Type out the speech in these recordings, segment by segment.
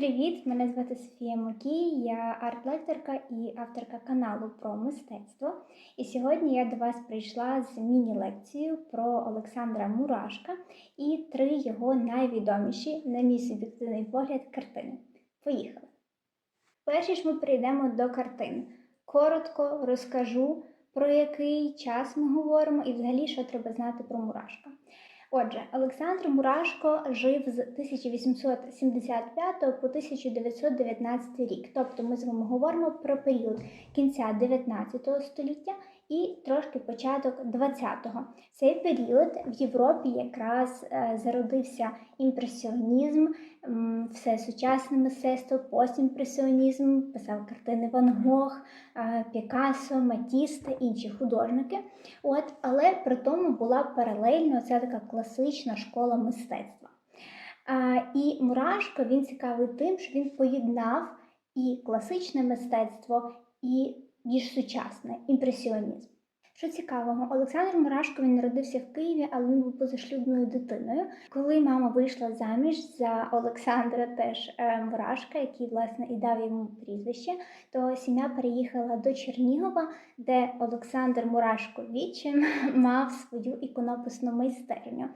Привіт! Мене звати Софія Мокій, я арт-лекторка і авторка каналу про мистецтво. І сьогодні я до вас прийшла з міні-лекцією про Олександра Мурашка і три його найвідоміші, на мій суб'єктивний погляд, картини. Поїхали! Перші ж ми перейдемо до картин. Коротко розкажу, про який час ми говоримо і взагалі, що треба знати про Мурашка. Отже, Олександр Мурашко жив з 1875 по 1919 рік. Тобто ми з вами говоримо про період кінця 19 століття і трошки початок 20-го. Цей період в Європі якраз е, зародився імпресіонізм, все сучасне мистецтво, постімпресіонізм, писав картини Ван Гог, е, Пікассо, Матіс та інші художники. От, але при тому була паралельно ця така класична школа мистецтва. І Мурашко він цікавий тим, що він поєднав і класичне мистецтво, і більш сучасне імпресіонізм. Що цікавого, Олександр Мурашко він народився в Києві, але він був позашлюбною дитиною. Коли мама вийшла заміж за Олександра теж е, Мурашка, який власне і дав йому прізвище, то сім'я переїхала до Чернігова, де Олександр Мурашко Вічим мав свою іконописну майстерню.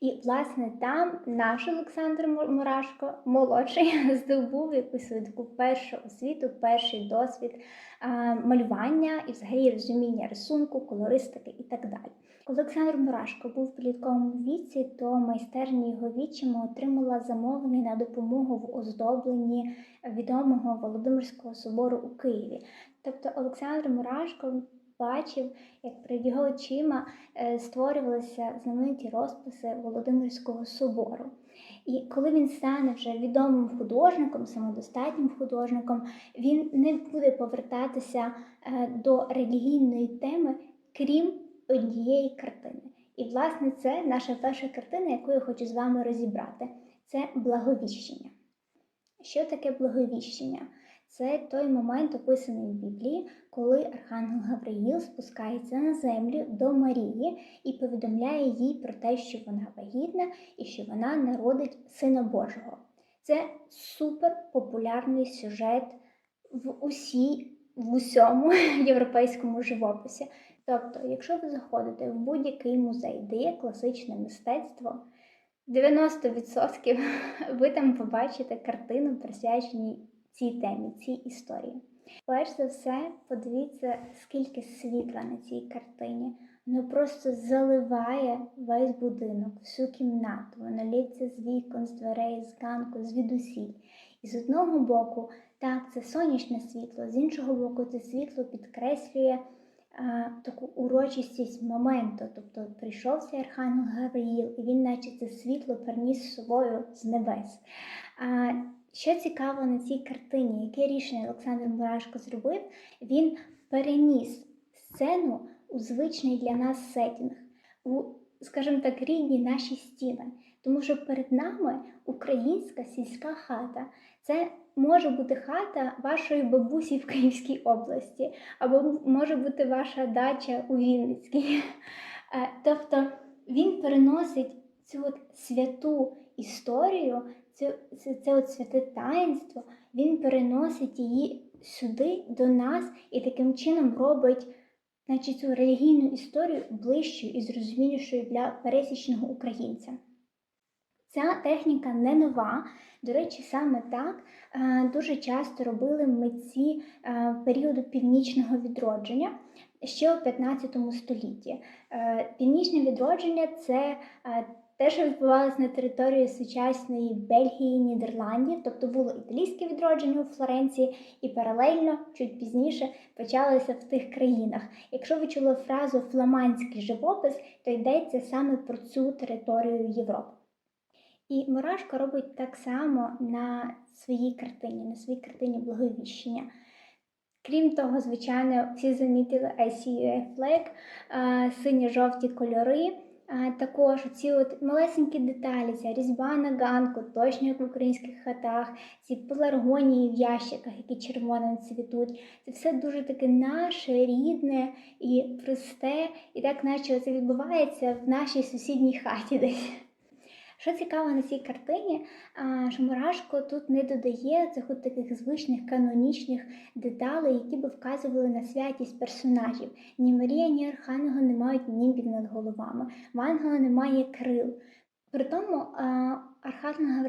І власне там наш Олександр Мурашко, молодший, здобув якусь свою таку першу освіту, перший досвід малювання і взагалі розуміння рисунку, колористики і так далі. Олександр Мурашко був в підлітковому віці, то майстерня його вічима отримала замовлення на допомогу в оздобленні відомого Володимирського собору у Києві. Тобто Олександр Мурашко бачив, як перед його очима е, створювалися знамениті розписи Володимирського собору. І коли він стане вже відомим художником, самодостатнім художником, він не буде повертатися е, до релігійної теми, крім однієї картини. І, власне, це наша перша картина, яку я хочу з вами розібрати. Це благовіщення. Що таке благовіщення? Це той момент, описаний в Біблії, коли Архангел Гавриїл спускається на землю до Марії і повідомляє їй про те, що вона вагітна і що вона народить Сина Божого. Це супер популярний сюжет в усій, в усьому європейському живописі. Тобто, якщо ви заходите в будь-який музей, де є класичне мистецтво, 90% ви там побачите картину, присвячені цій темі, цій історії. Перш за все, подивіться, скільки світла на цій картині. Воно просто заливає весь будинок, всю кімнату. Воно лється з вікон, з дверей, з ганку, звідусіль. І з одного боку, так, це сонячне світло, з іншого боку, це світло підкреслює а, таку урочистість моменту. Тобто прийшов цей Архангел Гавриїл, і він, наче це світло, переніс з собою з небес. А, що цікаво на цій картині, яке рішення Олександр Мурашко зробив, він переніс сцену у звичний для нас сетінг, у, скажімо так, рідні наші стіни. Тому що перед нами українська сільська хата. Це може бути хата вашої бабусі в Київській області, або може бути ваша дача у Вінницькій. Е, Тобто він переносить цю от святу історію, це, це, от святе таїнство, він переносить її сюди до нас і таким чином робить значить, цю релігійну історію ближчою і зрозумілішою для пересічного українця. Ця техніка не нова. До речі, саме так е, дуже часто робили митці е, періоду північного відродження ще у 15 столітті. Е, Північне відродження це те, що відбувалося на території сучасної Бельгії, Нідерландів, тобто було італійське відродження у Флоренції, і паралельно, чуть пізніше, почалося в тих країнах. Якщо ви чули фразу фламандський живопис, то йдеться саме про цю територію Європи. І Мурашко робить так само на своїй картині, на своїй картині благовіщення. Крім того, звичайно, всі замітили ICUA flag, а, синьо-жовті кольори. Також ці от малесенькі деталі, ця різьба на ганку, точно як в українських хатах, ці пеларгонії в ящиках, які червоним цвітуть. Це все дуже таке наше, рідне і просте, і так наче це відбувається в нашій сусідній хаті десь. Що цікаво на цій картині, що Мурашко тут не додає цих от таких звичних канонічних деталей, які би вказували на святість персонажів. Ні Марія, ні Архангел не мають німбів над головами, в ангела немає крил. При тому Архангел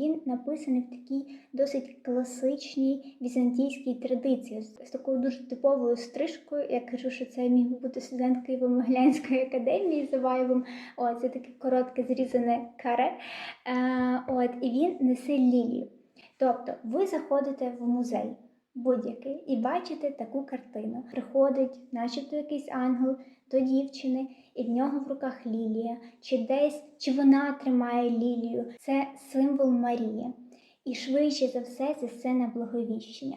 він написаний в такій досить класичній візантійській традиції, з, такою дуже типовою стрижкою. Я кажу, що це міг бути студент Києво-Могилянської академії за Вайвом. О, це таке коротке зрізане каре. Е, от, і він несе лілію. Тобто, ви заходите в музей будь-який і бачите таку картину. Приходить, начебто, якийсь ангел до дівчини, і в нього в руках лілія, чи десь, чи вона тримає лілію. Це символ Марії. І швидше за все це сцена благовіщення.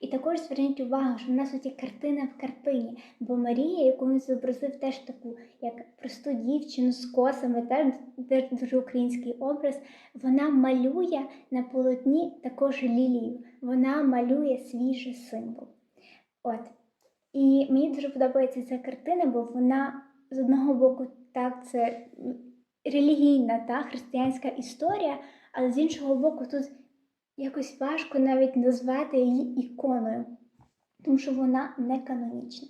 І також зверніть увагу, що в нас тут картина в картині, бо Марія, яку він зобразив теж таку, як просту дівчину з косами, теж дуже український образ, вона малює на полотні також лілію. Вона малює свіжий символ. От. І мені дуже подобається ця картина, бо вона з одного боку так це релігійна та християнська історія, але з іншого боку, тут якось важко навіть назвати її іконою, тому що вона не канонічна.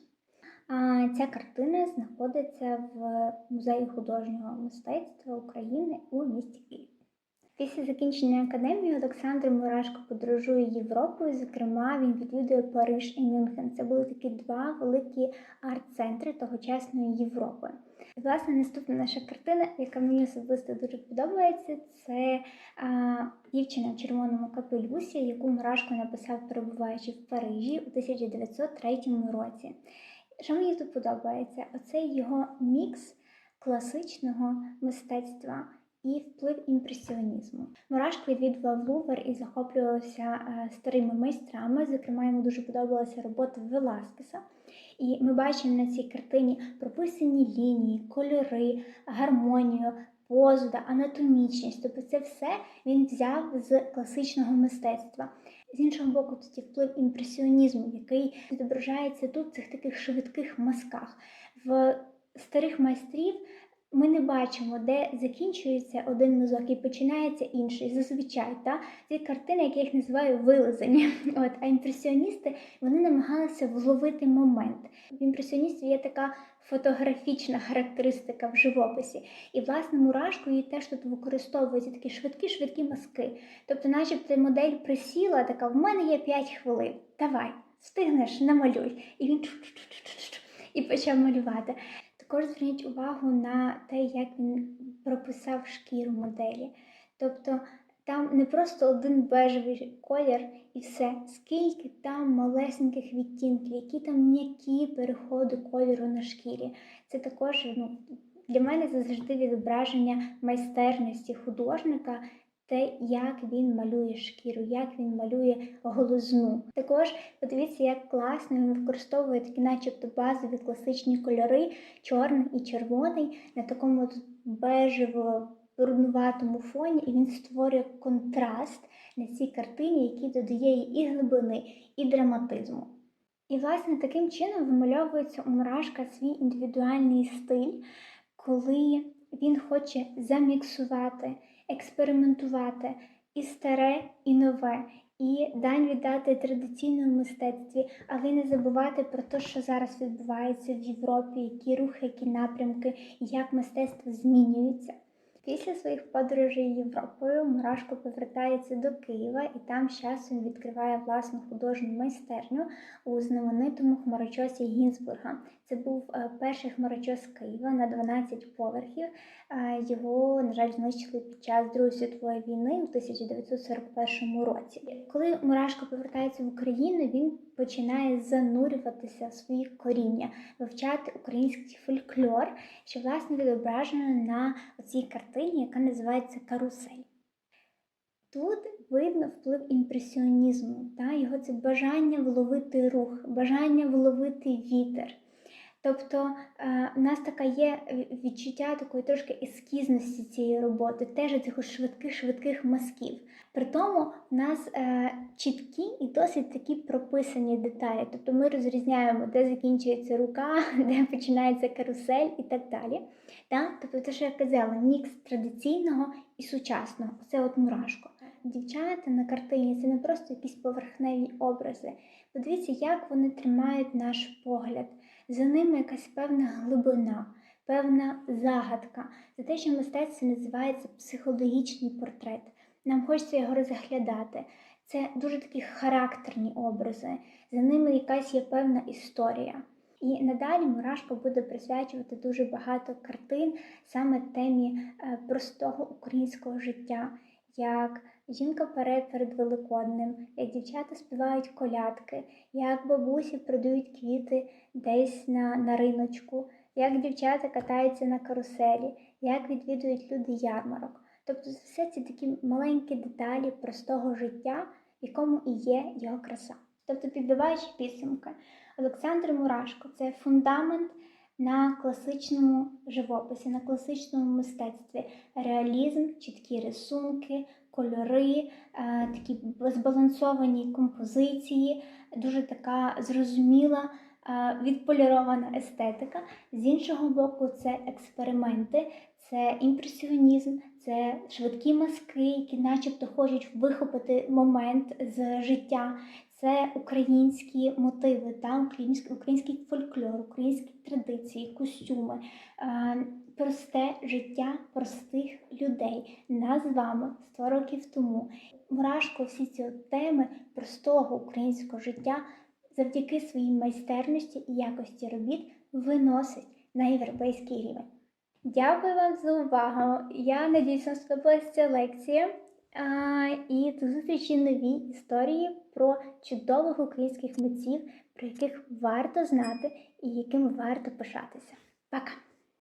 А ця картина знаходиться в музеї художнього мистецтва України у місті Київ. Після закінчення академії Олександр Мурашко подорожує Європою. Зокрема, він відвідує Париж і Мюнхен. Це були такі два великі арт-центри тогочасної Європи. І, власне, наступна наша картина, яка мені особисто дуже подобається, це а, дівчина в червоному капелюсі, яку Мурашко написав, перебуваючи в Парижі у 1903 році. Що мені тут подобається? Оцей його мікс класичного мистецтва і вплив імпресіонізму. Мурашко відвідував Лувр і захоплювався е, старими майстрами. Зокрема, йому дуже подобалася робота Веласкеса. І ми бачимо на цій картині прописані лінії, кольори, гармонію, позу, да, анатомічність. Тобто це все він взяв з класичного мистецтва. З іншого боку, тут є вплив імпресіонізму, який відображається тут в цих таких швидких мазках. В старих майстрів ми не бачимо, де закінчується один мазок і починається інший. Зазвичай та ці картини, які я їх називаю вилизані. От а імпресіоністи вони намагалися вловити момент. В імпресіоністів є така фотографічна характеристика в живописі. І власне мурашкою теж тут використовуються такі швидкі-швидкі мазки. Тобто, начебто модель присіла, така в мене є 5 хвилин. Давай, встигнеш, намалюй. І він і почав малювати. Також зверніть увагу на те, як він прописав шкіру моделі. Тобто там не просто один бежевий колір і все, скільки там малесеньких відтінків, які там м'які переходи кольору на шкірі. Це також ну, для мене це завжди відображення майстерності художника. Те, як він малює шкіру, як він малює голозну. Також подивіться, як класно він використовує такі, начебто, базові класичні кольори, чорний і червоний, на такому бежево бруднуватому фоні, і він створює контраст на цій картині, який додає їй і глибини, і драматизму. І, власне, таким чином вимальовується у Мурашка свій індивідуальний стиль, коли він хоче заміксувати, експериментувати і старе, і нове. І дань віддати традиційному мистецтві, але не забувати про те, що зараз відбувається в Європі, які рухи, які напрямки, як мистецтво змінюється. Після своїх подорожей Європою Мурашко повертається до Києва і там з часом відкриває власну художню майстерню у знаменитому хмарочосі Гінзбурга. Це був е, перший хмарочос Києва на 12 поверхів. Його, на жаль, знищили під час Другої світової війни у 1941 році. Коли Мурашко повертається в Україну, він починає занурюватися в свої коріння, вивчати український фольклор, що власне відображено на цій картині, яка називається Карусель. Тут видно вплив імпресіонізму, та, його це бажання вловити рух, бажання вловити вітер. Тобто е, у нас така є відчуття такої трошки ескізності цієї роботи, теж цих швидких швидких мазків. При тому в нас е, чіткі і досить такі прописані деталі. Тобто ми розрізняємо, де закінчується рука, де починається карусель і так далі. Да? Тобто, те, що я казала, мікс традиційного і сучасного. Це от мурашко. Дівчата на картині це не просто якісь поверхневі образи. Подивіться, як вони тримають наш погляд. За ними якась певна глибина, певна загадка. За те, що мистецтво називається психологічний портрет. Нам хочеться його розглядати. Це дуже такі характерні образи, за ними якась є певна історія. І надалі Мурашко буде присвячувати дуже багато картин саме темі е, простого українського життя, як жінка перед перед Великоднем, як дівчата співають колядки, як бабусі продають квіти десь на, на риночку, як дівчата катаються на каруселі, як відвідують люди ярмарок. Тобто все ці такі маленькі деталі простого життя, в якому і є його краса. Тобто, підбиваючи підсумки, Олександр Мурашко це фундамент на класичному живописі, на класичному мистецтві, реалізм, чіткі рисунки, кольори, е, такі збалансовані композиції, дуже така зрозуміла. е, Відполірована естетика, з іншого боку, це експерименти, це імпресіонізм, це швидкі маски, які начебто хочуть вихопити момент з життя, це українські мотиви, та український, фольклор, українські традиції, костюми, е, просте життя простих людей. Нас з вами 100 років тому. Мурашко всі ці теми простого українського життя завдяки своїй майстерності і якості робіт виносить на європейський рівень. Дякую вам за увагу. Я надіюсь, вам сподобалася ця лекція. І до зустрічі нові історії про чудових українських митців, про яких варто знати і яким варто пишатися. Пока!